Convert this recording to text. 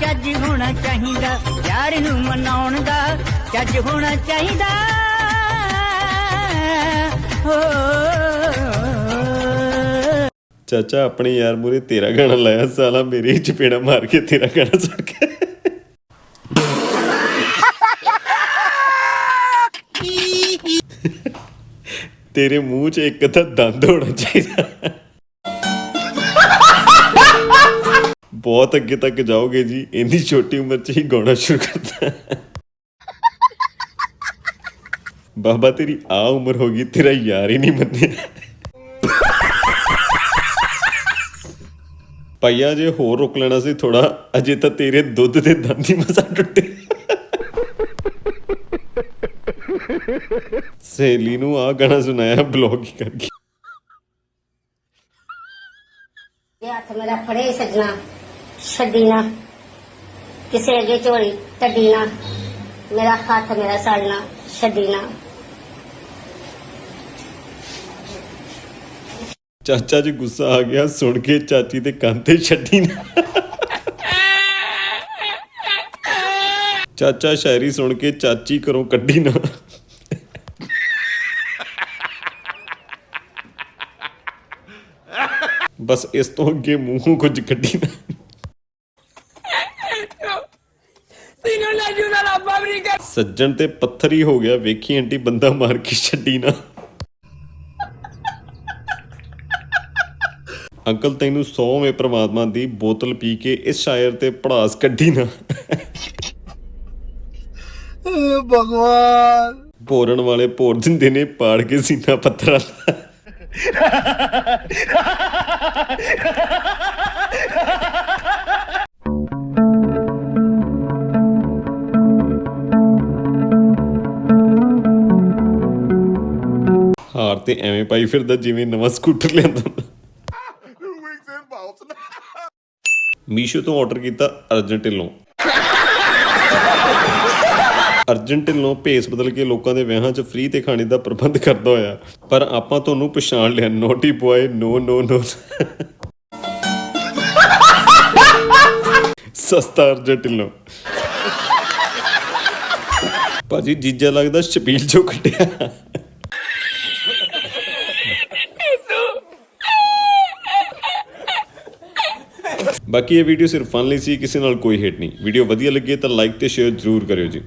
ਚੱਜ ਹੋਣਾ ਚਾਹੀਦਾ, ਯਾਰ ਨੂੰ ਮਨਾਉਣ ਦਾ ਚੱਜ ਹੋਣਾ ਚਾਹੀਦਾ। ਚਾਚਾ, ਆਪਣੇ ਯਾਰ ਮੂਰੇ ਤੇਰਾ ਗਾਣਾ ਲਾਇਆ, ਸਾਲਾ ਮੇਰੇ ਚਪੇੜਾ ਮਾਰ ਕੇ ਤੇਰਾ ਗਾਣਾ ਸੁਣ ਕੇ। ਤੇਰੇ ਮੂੰਹ 'ਚ ਇੱਕ ਤਾਂ ਦੰਦ ਹੋਣਾ ਚਾਹੀਦਾ। ਬਹੁਤ ਅੱਗੇ ਤੱਕ ਜਾਓਗੇ ਜੀ, ਇੰਨੀ ਛੋਟੀ ਉਮਰ 'ਚ ਹੀ ਗਾਉਣਾ ਸ਼ੁਰੂ ਕਰਤਾ। ਬਾਬਾ, ਤੇਰੀ ਆ ਉਮਰ ਹੋ ਗਈ, ਤੇਰਾ ਯਾਰ ਹੀ ਨਹੀਂ ਮੰਨਿਆ। ਭਈਆ, ਜੇ ਹੋਰ ਰੁਕ ਲੈਣਾ ਸੀ ਥੋੜਾ ਅਜੇ ਤਾਂ ਤੇਰੇ ਦੁੱਧ ਦੇ ਦੰਦ ਹੀ ਮਸਾ ਟੁੱਟੇ। ਸਹੇਲੀ ਨੂੰ ਆ ਗਾਣਾ ਸੁਣਾਇਆ ਬਲੌਗ ਹੀ ਕਰਕੇ। ਇਹ ਹੱਥ ਮੇਰਾ ਫੜੇ ਸੱਜਣਾ। ਛੱਡੀ ਨਾ। ਕਿਸੇ ਅੱਗੇ ਝੋਲੀ ਟੱਡੀ ਨਾ। ਮੇਰਾ ਹੱਥ ਮੇਰਾ ਸੜਨਾ ਛੱਡੀ ਨਾ। ਚਾਚਾ ਜੀ ਗੁੱਸਾ ਆ ਗਿਆ, ਸੁਣ ਕੇ ਚਾਚੀ ਦੇ ਕੰਨ ਤੇ ਛੱਡੀ ਨਾ। ਚਾਚਾ ਸ਼ਾਇਰੀ ਸੁਣ ਕੇ ਚਾਚੀ ਘਰੋਂ ਕੱਢੀ ਨਾ। ਬਸ ਇਸ ਤੋਂ ਅੱਗੇ ਮੂੰਹੋਂ ਕੁਝ ਕੱਢੀ ਨਾ। ਸੱਜਣ ਤੇ ਪੱਥਰ ਹੀ ਹੋ ਗਿਆ ਵੇਖੀ ਆਂਟੀ ਬੰਦਾ ਮਾਰ ਕੇ ਛੱਡੀ ਨਾ। ਅੰਕਲ ਤੈਨੂੰ ਸੌਵੇਂ ਪ੍ਰਮਾਤਮਾ ਦੀ ਬੋਤਲ ਪੀ ਕੇ ਇਸ ਸ਼ਾਇਰ ਤੇ ਪੜਾਸ ਕੱਢੀ ਨਾ। ਭਗਵਾਨ। ਭੋਰਨ ਵਾਲੇ ਭੋਰ ਦਿੰਦੇ ਨੇ ਪਾੜ ਕੇ ਸੀਨਾ ਪੱਥਰਾਂ ਦਾ। ਹਾਰ ਤੇ ਐਵੇਂ ਪਾਈ ਫਿਰਦਾ ਜਿਵੇਂ ਨਵਾਂ ਸਕੂਟਰ ਲਿਆਂਦਾ। ਹੁੰਦਾ। ਮੀਸ਼ੋ ਤੋਂ ਆਰਡਰ ਕੀਤਾ ਅਰਜਨ ਢਿੱਲੋਂ। ਅਰਜਨ ਢਿੱਲੋਂ ਭੇਸ ਬਦਲ ਕੇ ਲੋਕਾਂ ਦੇ ਵਿਆਹਾਂ 'ਚ ਫ੍ਰੀ ਤੇ ਖਾਣੇ ਦਾ ਪ੍ਰਬੰਧ ਕਰਦਾ ਹੋਇਆ। ਪਰ ਆਪਾਂ ਤੁਹਾਨੂੰ ਪਛਾਣ ਲਿਆ ਨੋਟੀ ਬੁਆਏ ਨੋ ਨੋ ਨੋ ਸਸਤਾ ਅਰਜਨ ਢਿੱਲੋਂ। ਭਾਜੀ ਜੀਜਾ ਲੱਗਦਾ ਛਪੀਲ ਚੋਂ ਕੱਟਿਆ ਬਾਕੀ ਇਹ ਵੀਡੀਓ ਸਿਰਫ ਫਨ ਲਈ ਸੀ, ਕਿਸੇ ਨਾਲ ਕੋਈ ਹੇਟ ਨਹੀਂ। ਵੀਡੀਓ ਵਧੀਆ ਲੱਗੇ ਤਾਂ ਲਾਈਕ ਤੇ ਸ਼ੇਅਰ ਜ਼ਰੂਰ ਕਰਿਓ ਜੀ।